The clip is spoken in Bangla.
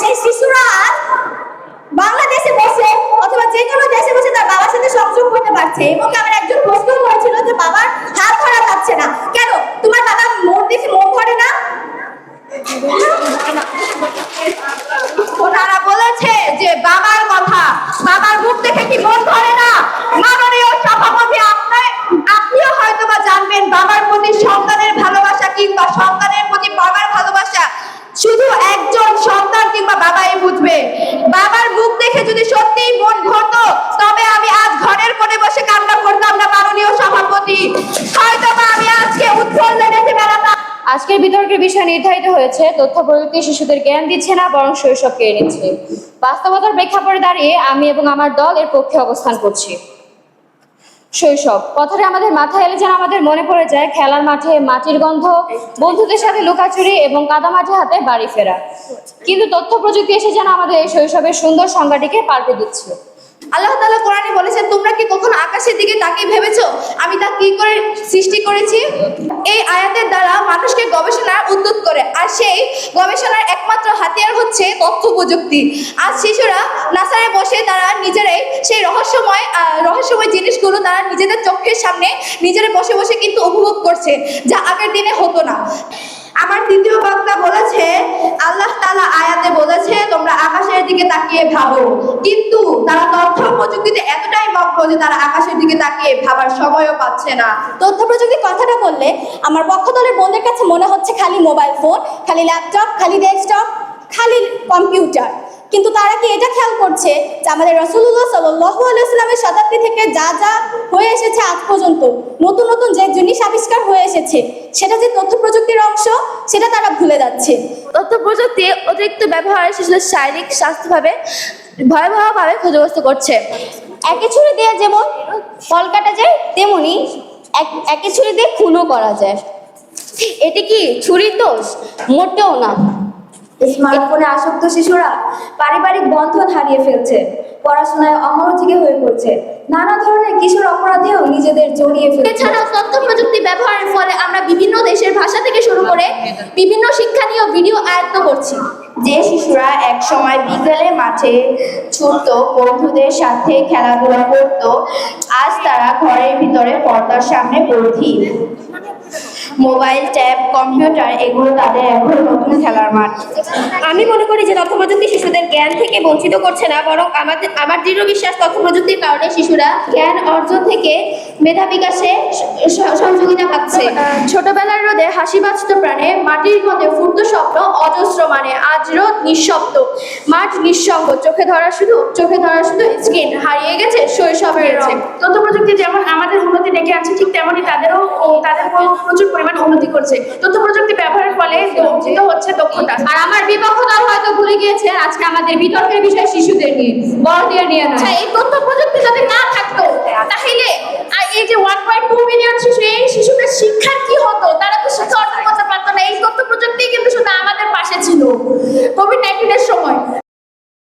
সেই শিশুরা বাংলাদেশে বসে অথবা যে কোনো দেশে বসে তার বাবার সাথে সংযোগ করতে পারছে এবং আমার একজন প্রশ্ন করেছিল যে বাবার হাত ধরা যাচ্ছে না কেন তোমার বাবা মন দেখে মন ধরে না ওনারা বলেছে যে বাবার কথা বাবার মুখ দেখে কি মন ধরে না মাননীয় সভাপতি আপনি আপনিও হয়তো বা জানবেন বাবার প্রতি সন্তানের ভালোবাসা কিংবা সন্তানের প্রতি বাবার ভালোবাসা শুধু একজন সন্তান কিংবা বাবাই বুঝবে বাবার মুখ দেখে যদি সত্যিই মন ভরতো তবে আমি আজ ঘরের কোণে বসে কান্না করতাম না মাননীয় সভাপতি হয়তো বা আমি আজকে উৎফল লেগেছে বেড়াতাম আজকের বিতর্কের বিষয় নির্ধারিত হয়েছে, তথ্য প্রযুক্তি শিশুদের জ্ঞান দিচ্ছে না, বরং শৈশব কেড়ে নিচ্ছে। বাস্তবতার প্রেক্ষাপটে দাঁড়িয়ে আমি এবং আমার দল এর পক্ষে অবস্থান করছি। শৈশব, কথাটা আমাদের মাথায় এলে যেন আমাদের মনে পড়ে যায়, খেলার মাঠে মাটির গন্ধ, বন্ধুদের সাথে লুকাচুরি এবং কাদামাটি হাতে বাড়ি ফেরা। কিন্তু তথ্য প্রযুক্তি এসে যেন আমাদের এই শৈশবের সুন্দর সংজ্ঞাটিকে পাল্টে দিচ্ছে। আল্লাহ তাআলা কোরআনে বলেছেন তোমরা কি কখনো আকাশের দিকে তাকিয়ে ভেবেছো? আমি তা কি করে সৃষ্টি করেছি? এই আয়াতের দ্বারা মানুষকে গবেষণার উদ্যুত করে। আর সেই গবেষণার একমাত্র হাতিয়ার হচ্ছে তথ্য প্রযুক্তি। আজ শিশুরা নাসারে বসে তারা নিজেরাই সেই রহস্যময় রহস্যময় জিনিসগুলো তারা নিজেদের চোখের সামনে নিজেরা বসে বসে কিন্তু উপভোগ করছে, যা আগের দিনে হতো না। আমার দ্বিতীয় বক্তা বলেছে, আল্লাহ তালা আয়াতে বলেছে, তোমরা আকাশের দিকে তাকিয়ে ভাবো। কিন্তু তারা তথ্য প্রযুক্তিতে এতটাই মগ্ন তারা আকাশের দিকে তাকিয়ে ভাবার সময়ও পাচ্ছে না। তথ্য প্রযুক্তির কথাটা বললে আমার পক্ষ দলের বোনদের কাছে মনে হচ্ছে খালি মোবাইল ফোন খালি ল্যাপটপ খালি ডেস্কটপ খালি কম্পিউটার। কিন্তু তারা কি এটা খেয়াল করছে যে আমাদের রসুল্লাহ সাল্লাহ আলাইস্লামের শতাব্দী থেকে যা যা হয়ে এসেছে আজ পর্যন্ত নতুন নতুন যে জিনিস আবিষ্কার হয়ে এসেছে সেটা যে তথ্য প্রযুক্তির অংশ সেটা তারা ভুলে যাচ্ছে। তথ্য প্রযুক্তি অতিরিক্ত ব্যবহার শিশুদের শারীরিক স্বাস্থ্যভাবে ভয়াবহভাবে ক্ষতিগ্রস্ত করছে। একে ছুরি দিয়ে যেমন ফল কাটা যায় তেমনি এক- ছুরি দিয়ে খুনও করা যায়। এটি কি ছুরির দোষ? মোটেও না। স্মার্টফোনে আসক্ত শিশুরা পারিবারিক বন্ধন হারিয়ে ফেলছে পড়াশোনায় অমনোযোগী হয়ে পড়ছে। নানা ধরনের কিশোর অপরাধেও নিজেদের জড়িয়ে ফেলছে। এছাড়াও তথ্য প্রযুক্তি ব্যবহারের ফলে আমরা বিভিন্ন করে বিভিন্ন শিক্ষানীয় ভিডিও আয়ত্ত করছি। যে শিশুরা এক সময় বিকেলে মাঠে ছুটত, বন্ধুদের সাথে খেলাধুলা করত, আজ তারা ঘরের ভিতরে পর্দার সামনে বন্ধি মোবাইল, ট্যাব, কম্পিউটার, এগুলো তাদের এখন নতুন খেলার মাঠ। আমি মনে করি যে তথ্য প্রযুক্তি শিশুদের জ্ঞান থেকে বঞ্চিত করছে না, বরং আমাদের আমার দৃঢ় বিশ্বাস তথ্য প্রযুক্তির কারণে শিশুরা জ্ঞান অর্জন থেকে মেধা বিকাশে সহযোগিতা পাচ্ছে। ছোটবেলার রোদে হাসি বাঁচত প্রাণে, মাটির গন্ধে ফুটত স্বপ্ন, অজস্র মানে আজ রোদ নিঃশব্দ। মাঠ নিঃসঙ্গ, চোখে ধরা শুধু, চোখে ধরা শুধু স্ক্রিন হারিয়ে গেছে রং। তথ্য প্রযুক্তি যেমন আমাদের উন্নতি ডেকে আনছে ঠিক তেমনই তাদেরও তাদের প্রচুর পরিমাণ উন্নতি করছে। তথ্য প্রযুক্তি ব্যবহারের ফলে বঞ্চিত হচ্ছে দক্ষতা। আর আমার বিপক্ষ দল হয়তো ভুলে গিয়েছে আজকে আমাদের বিতর্কের বিষয় শিশুদের নিয়ে বড়দের নিয়ে আচ্ছা এই তথ্য প্রযুক্তি যদি না থাকতো তাহলে এই যে ওয়ান পয়েন্ট টু মিলিয়ন শিশু এই শিশুদের শিক্ষার কি